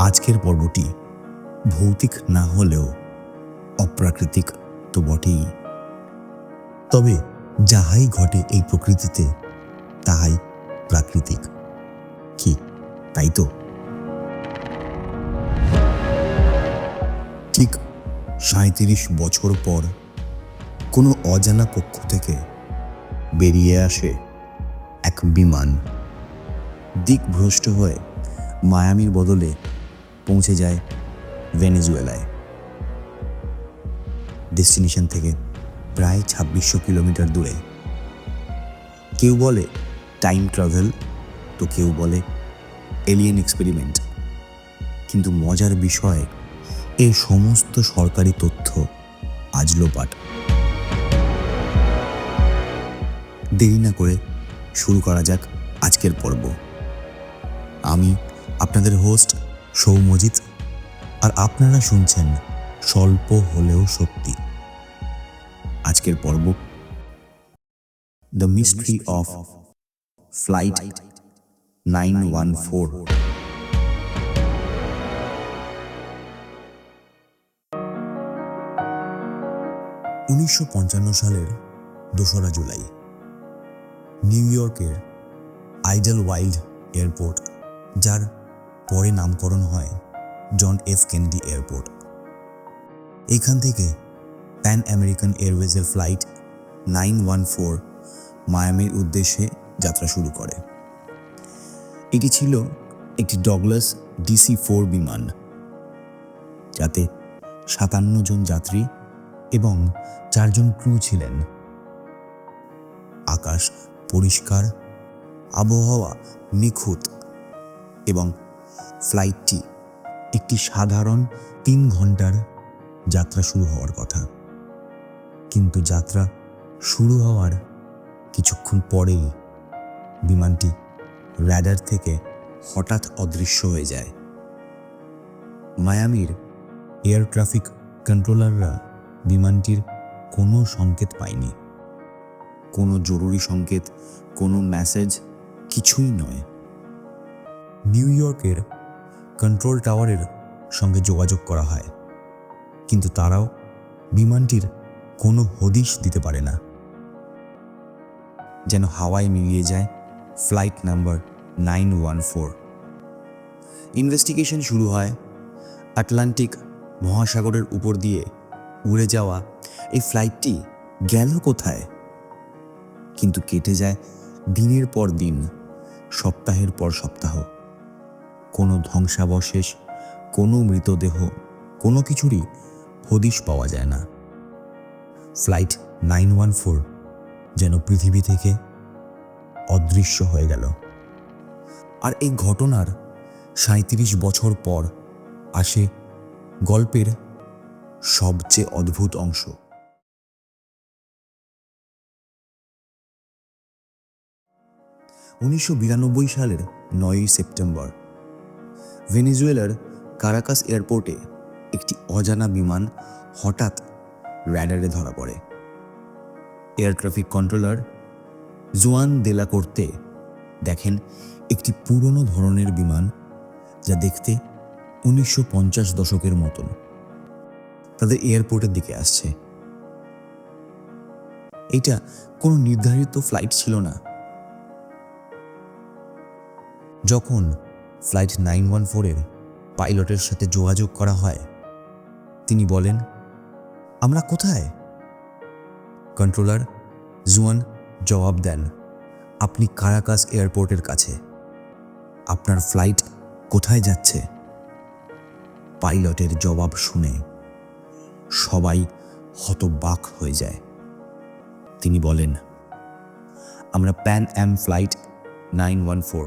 আজকের পর্বটি ভৌতিক না হলেও অপ্রাকৃতিক তো বটেই। তবে যাহাই ঘটে এই প্রকৃতিতে, তাহাই প্রাকৃতিক। কি, তাই তো? ঠিক সাঁত্রিশ বছর পর কোনো অজানা কক্ষ থেকে বেরিয়ে আসে এক বিমান। দিকভ্রষ্ট হয়ে মায়ামির বদলে পৌঁছে যায় ভেনেজুয়েলায়। ডেস্টিনেশন থেকে প্রায় ছাব্বিশশো কিলোমিটার দূরে। কেউ বলে টাইম ট্রাভেল, তো কেউ বলে এলিয়েন এক্সপেরিমেন্ট। কিন্তু মজার বিষয় এই সমস্ত সরকারি তথ্য আজ লোপাট। দেরি না করে শুরু করা যাক আজকের পর্ব। আমি আপনাদের হোস্ট সৌমজিৎ, আর আপনারা শুনছেন স্বল্প হলেও সত্যি। আজকের পর্ব the mystery of flight nine one four উনিশশো পঞ্চান্ন সালের দোসরা জুলাই, নিউ ইয়র্কের আইডল ওয়াইল্ড এয়ারপোর্ট, যার পরে নামকরণ হয় জন এফ কেনেডি এয়ারপোর্ট। এখান থেকে প্যান আমেরিকান এয়ারওয়েজের ফ্লাইট নাইন ওয়ান ফোর মায়ামির উদ্দেশ্যে যাত্রা শুরু করে। এটি ছিল একটি ডগলাস ডিসি ফোর বিমান, যাতে সাতান্ন জন যাত্রী এবং চারজন ক্রু ছিলেন। আকাশ পরিষ্কার, আবহাওয়া নিখুঁত এবং ফ্লাইটটি একটি সাধারণ তিন ঘণ্টার যাত্রা শুরু হওয়ার কথা। কিন্তু যাত্রা শুরু হওয়ার কিছুক্ষণ পরেই বিমানটি র্যাডার থেকে হঠাৎ অদৃশ্য হয়ে যায়। মায়ামির এয়ার ট্রাফিক কন্ট্রোলাররা বিমানটির কোনো সংকেত পায়নি। কোনো জরুরি সংকেত, কোনো মেসেজ কিছুই নয়। নিউ ইয়র্কের কন্ট্রোল টাওয়ারের সঙ্গে যোগাযোগ করা হয়। কিন্তু তারাও বিমানটির কোনো হদিশ দিতে পারে না। যেন হাওয়ায় মিলিয়ে যায় flight number nine one four investigation শুরু হয় আটলান্টিক মহাসাগরের উপর দিয়ে উড়ে যাওয়া এই ফ্লাইটটি গেল কোথায়? কিন্তু কেটে যায় দিনের পর দিন, সপ্তাহের পর সপ্তাহ। কোনো ধ্বংসাবশেষ, কোনো মৃতদেহ, কোনো কিছুরই হদিশ পাওয়া যায় না। ফ্লাইট নাইন ওয়ান ফোর যেন পৃথিবী থেকে অদৃশ্য হয়ে গেল। আর এই ঘটনার সাঁত্রিশ বছর পর আসে গল্পের সবচেয়ে অদ্ভুত অংশ। উনিশশো বিরানব্বই সালের নয়ই সেপ্টেম্বর ভেনেজুয়েলার কারাকাস এয়ারপোর্টে একটি অজানা বিমান হঠাৎ র্যাডারে ধরা পড়ে। এয়ার ট্রাফিক কন্ট্রোলার জোয়ান দেলা করতে দেখেন একটি পুরনো ধরনের বিমান যা দেখতে উনিশশো পঞ্চাশ দশকের মতন। তাদের এয়ারপোর্টের দিকে আসছে। এটা কোনো নির্ধারিত ফ্লাইট ছিল না। যখন ফ্লাইট নাইন ওয়ান ফোরের পাইলটের সাথে যোগাযোগ করা হয়। তিনি বলেন, আমরা কোথায়? কন্ট্রোলার জুয়ান জবাব দেন, আপনি কারাকাস এয়ারপোর্টের কাছে। আপনার ফ্লাইট কোথায় যাচ্ছে? পাইলটের জবাব শুনে সবাই হতবাক হয়ে যায়। তিনি বলেন, আমরা Pan Am flight nine one four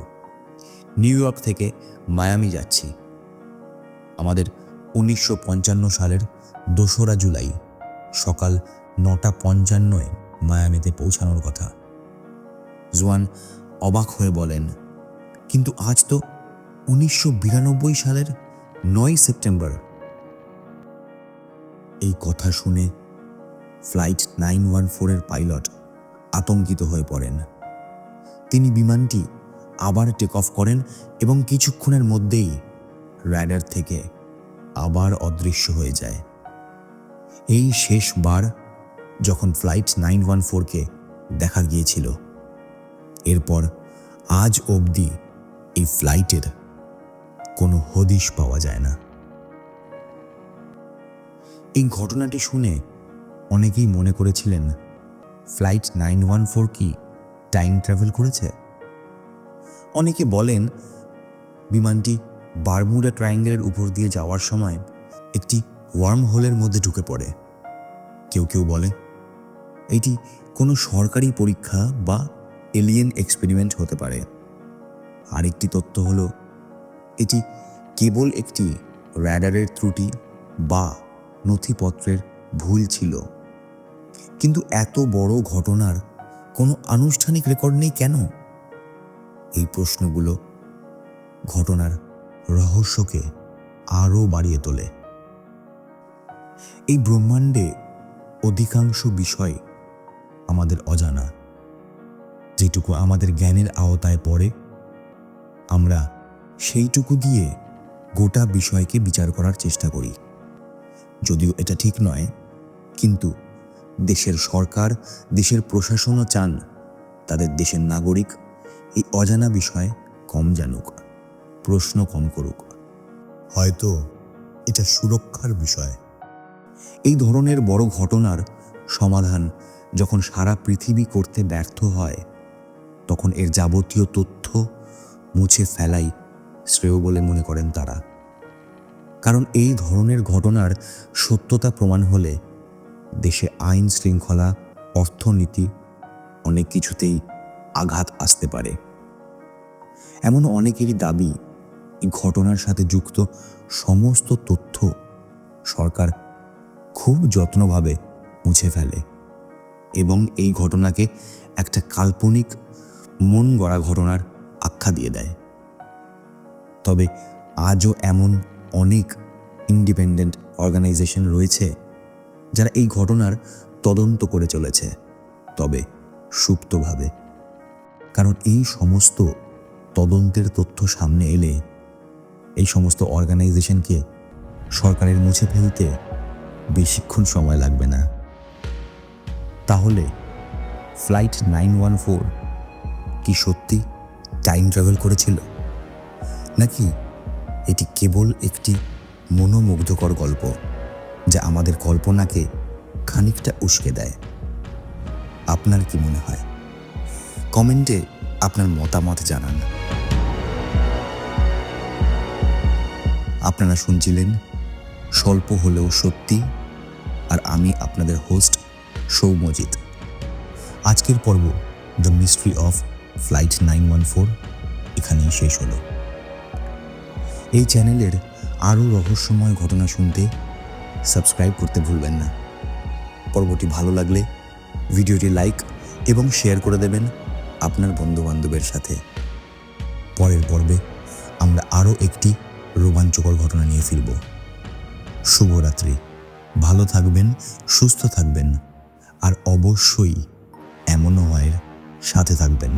New York থেকে মায়ামি যাচ্ছি। আমাদের উনিশশো পঞ্চান্ন সালের দোসরা জুলাই, সকাল নটা পঞ্চান্নয় মায়ামিতে পৌঁছানোর কথা। জোয়ান অবাক হয়ে বলেন, কিন্তু আজ তো উনিশশো বিরানব্বই সালের নয় সেপ্টেম্বর। এই কথা শুনে ফ্লাইট নাইন ওয়ান ফোরের পাইলট আতঙ্কিত হয়ে পড়েন। তিনি বিমানটি আবার টেক অফ করেন এবং কিছুক্ষণের মধ্যেই র্যাডার থেকে আবার অদৃশ্য হয়ে যায়। এই শেষবার যখন ফ্লাইট নাইন ওয়ান ফোরকে দেখা গিয়েছিল, এরপর আজ অবধি এই ফ্লাইটের কোনো হদিশ পাওয়া যায় না। এই ঘটনাটি শুনে অনেকেই মনে করেছিলেন ফ্লাইট নাইন ওয়ান ফোর কি টাইম ট্রাভেল করেছে? অনেকে বলেন, বিমানটি বারমুডা ট্রায়াঙ্গেলের উপর দিয়ে যাওয়ার সময় একটি ওয়ার্ম হোলের মধ্যে ঢুকে পড়ে। কেউ কেউ বলে এটি কোনো সরকারি পরীক্ষা বা এলিয়েন এক্সপেরিমেন্ট হতে পারে। আরেকটি তথ্য হল, এটি কেবল একটি র্যাডারের ত্রুটি বা নথিপত্রের ভুল ছিল। কিন্তু এত বড় ঘটনার কোনো আনুষ্ঠানিক রেকর্ড নেই কেন? এই প্রশ্নগুলো ঘটনার রহস্যকে আরও বাড়িয়ে তোলে। এই ব্রহ্মাণ্ডে অধিকাংশ বিষয় আমাদের অজানা। যেটুকু আমাদের জ্ঞানের আওতায় পড়ে, আমরা সেইটুকু দিয়ে গোটা বিষয়কে বিচার করার চেষ্টা করি। যদিও এটা ঠিক নয়, কিন্তু দেশের সরকার, দেশের প্রশাসনও চান তাদের দেশের নাগরিক এই অজানা বিষয়ে কম জানুক, প্রশ্ন কম করুক। হয়তো এটা সুরক্ষার বিষয়। এই ধরনের বড় ঘটনার সমাধান যখন সারা পৃথিবী করতে ব্যর্থ হয়, তখন এর যাবতীয় তথ্য মুছে ফেলাই শ্রেয় বলে মনে করেন তারা। কারণ এই ধরনের ঘটনার সত্যতা প্রমাণ হলে দেশে আইন শৃঙ্খলা, অর্থনীতি অনেক কিছুতেই আঘাত আসতে পারে। এমন অনেকেরই দাবি ঘটনার সাথে যুক্ত সমস্ত তথ্য সরকার খুব যত্নভাবে মুছে ফেলে এবং এই ঘটনাকে একটা কাল্পনিক মন গড়া ঘটনার আখ্যা দিয়ে দেয়। তবে আজও এমন অনেক ইন্ডিপেন্ডেন্ট অর্গানাইজেশন রয়েছে যারা এই ঘটনার তদন্ত করে চলেছে, তবে সুপ্তভাবে। কারণ এই সমস্ত তদন্তের তথ্য সামনে এলে এই সমস্ত অর্গানাইজেশনকে সরকারের মুছে ফেলতে বেশিক্ষণ সময় লাগবে না। তাহলে ফ্লাইট নাইন ওয়ান ফোর কি সত্যি টাইম ট্রাভেল করেছিল? নাকি এটি কেবল একটি মনোমুগ্ধকর গল্প যা আমাদের কল্পনাকে খানিকটা উস্কে দেয়? আপনার কি মনে হয়? কমেন্টে আপনার মতামত জানান। আপনারা শুনছিলেন স্বল্প হলেও সত্যি আর আমি আপনাদের হোস্ট সৌমজিৎ। আজকের পর্ব the mystery of flight nine one four এখানেই শেষ হলো। এই চ্যানেলের আরও রহস্যময় ঘটনা শুনতে সাবস্ক্রাইব করতে ভুলবেন না। পর্বটি ভালো লাগলে ভিডিওটি লাইক এবং শেয়ার করে দেবেন। আপনার বন্ধুবান্ধবের সাথে। পরের পর্বে আমরা আরও একটি রোমাঞ্চকর ঘটনা নিয়ে ফিরব। শুভরাত্রি। ভালো থাকবেন, সুস্থ থাকবেন, আর অবশ্যই এমনও হয় সাথে থাকবেন।